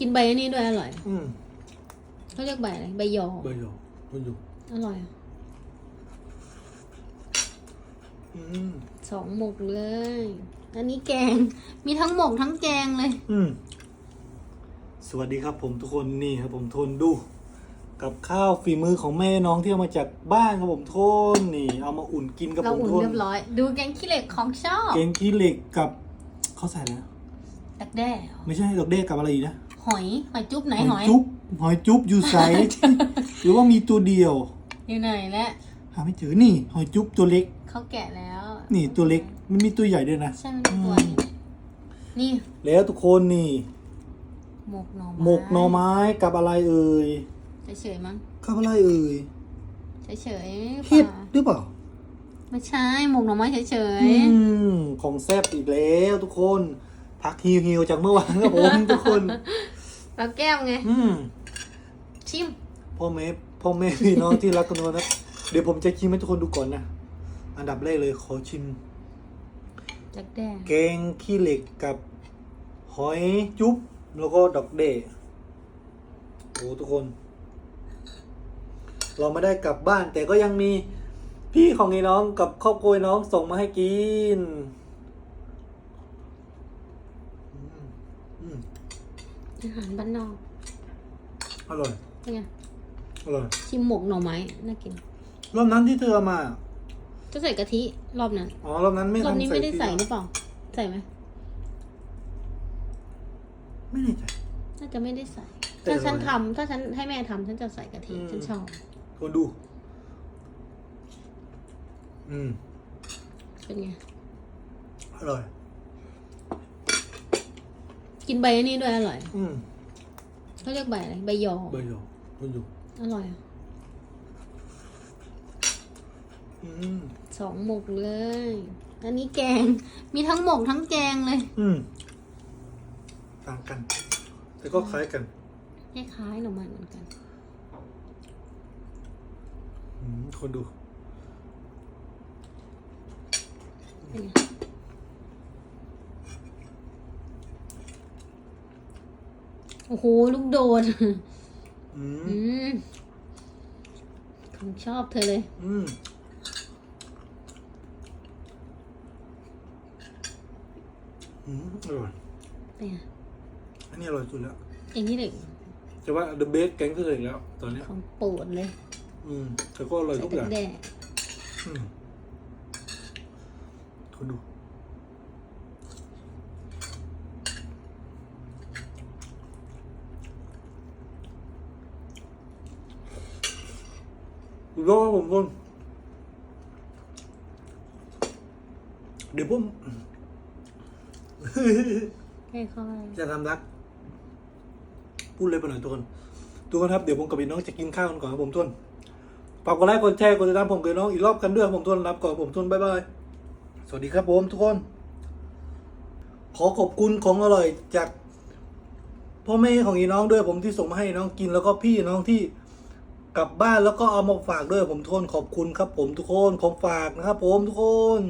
กินใบอันนี้ด้วยอร่อยอืมเขาเรียกใบอะไรใบยอ ใบหยอกใบหยอกอร่อยอะอืมสองหมกเลย อันนี้แกง มีทั้งหมกทั้งแกงเลย อืมสวัสดีครับผมทุกคนนี่ครับผมทนดู กับข้าวฝีมือของแม่น้องที่เอามาจากบ้านครับผมทนนี่ เอามาอุ่นกินกับเราผมอุ่นทนเรียบร้อย ดูแกงขี้เหล็กของชอบ เกงขี้เหล็กกับเขาใส่แล้วดักแด้เหรอไม่ใช่ดอกเด้กับอะไรอีกนะ หอยหอยจุ๊บไหนหอยจุ๊บหอยจุ๊บอยู่ไซหรือว่ามีตัวเดียว อยู่ไหนแล้วหาไม่เจอนี่ หอยจุ๊บตัวเล็ก เขาแกะแล้ว นี่ตัวเล็กมันมีตัวใหญ่ด้วยนะใช่มันมีตัวนี้นี่ แล้วทุกคนนี่ หมกหน่อไม้หมกหน่อไม้กับอะไรเอ่ยเฉยๆมั้งกับอะไรเอ่ยเฉยๆเห็ดปล่าหรือเปล่าไม่ใช่หมกหน่อไม้เฉยอืมของแซ่บอีกแล้วทุกคนพักฮิวฮิวๆจากเมื่อวานครับผมทุกคนๆ แล้วแก้มไง อืมชิม พ่อแม่พ่อแม่พี่น้องที่รักกันนะเดี๋ยวผมจะชิมให้ทุกคนดูก่อนนะ อันดับแรกเลยขอชิม ดักแด้แกงขี้เหล็กกับหอยจุ๊บแล้วก็ดอกเดย์โอ้ทุกคน เราไม่ได้กลับบ้านแต่ก็ยังมีพี่ของไอ้น้องกับครอบครัวไอ้น้องส่งมาให้กินอืมอืม อาหารบ้านนอกอร่อยเป็นไงอร่อยชิมหมกหน่อไม้น่ากิน รอบนั้นที่เธอเอามา จะใส่กะทิรอบนั้น อ๋อ รอบนั้นไม่รอบนี้ทำไม่ได้ใส่ที่หรือเปล่า ใส่ไหม ไม่ได้ใส่น่าจะไม่ได้ใส่แต่ถ้าฉันอร่อยทำถ้าฉันให้แม่ทำฉันจะใส่กะทิ อืม ฉันชอบ คนดู อืม เป็นไง อร่อย กินใบอันนี้ด้วยอร่อยอืมเขาเรียกใบอะไรใบยอใบหยอกคนดูอร่อยอะอืมสองหมกเลย อันนี้แกง มีทั้งหมกทั้งแกงเลยอืมต่างกัน แต่ก็คล้ายกันคล้ายๆหน่อไม้เหมือนกัน อืมคนดู เป็นไง โอ้โห ลูกโดดอืม อืมของชอบเธอเลย อืม อืมอร่อย เป็นไงอันนี้อร่อยสุดแล้วเองนี่เด็กจะว่า the best แกงก็เลยแล้ว ตอนเนี้ยของโปรดเลยอืมแต่ก็อร่อยใส่ทุกกอระย่างแด่อืมคนดู ดูแล้วครับผมคนเดี๋ยวผมค่อยจะทำรัก พูดเลยไปหน่อยทุกคนทุกคนครับเดี๋ยวผมกับพี่น้องจะกินข้าวกันก่อนครับผมทุนฝากกดไลค์กดแชร์กดติดตามผมกับน้องอีกรอบกันด้วยครับผมทุนรับก่อนผมทุนบ๊ายบายสวัสดีครับผมทุกคน ขอขอบคุณของอร่อยจากพ่อแม่ของอีน้องด้วยผมที่ส่งมาให้น้องกินแล้วก็พี่น้องที่ กลับบ้านแล้วก็เอามาฝากด้วยผมทุกคนขอบคุณครับผมทุกคนของฝากนะครับผมทุกคน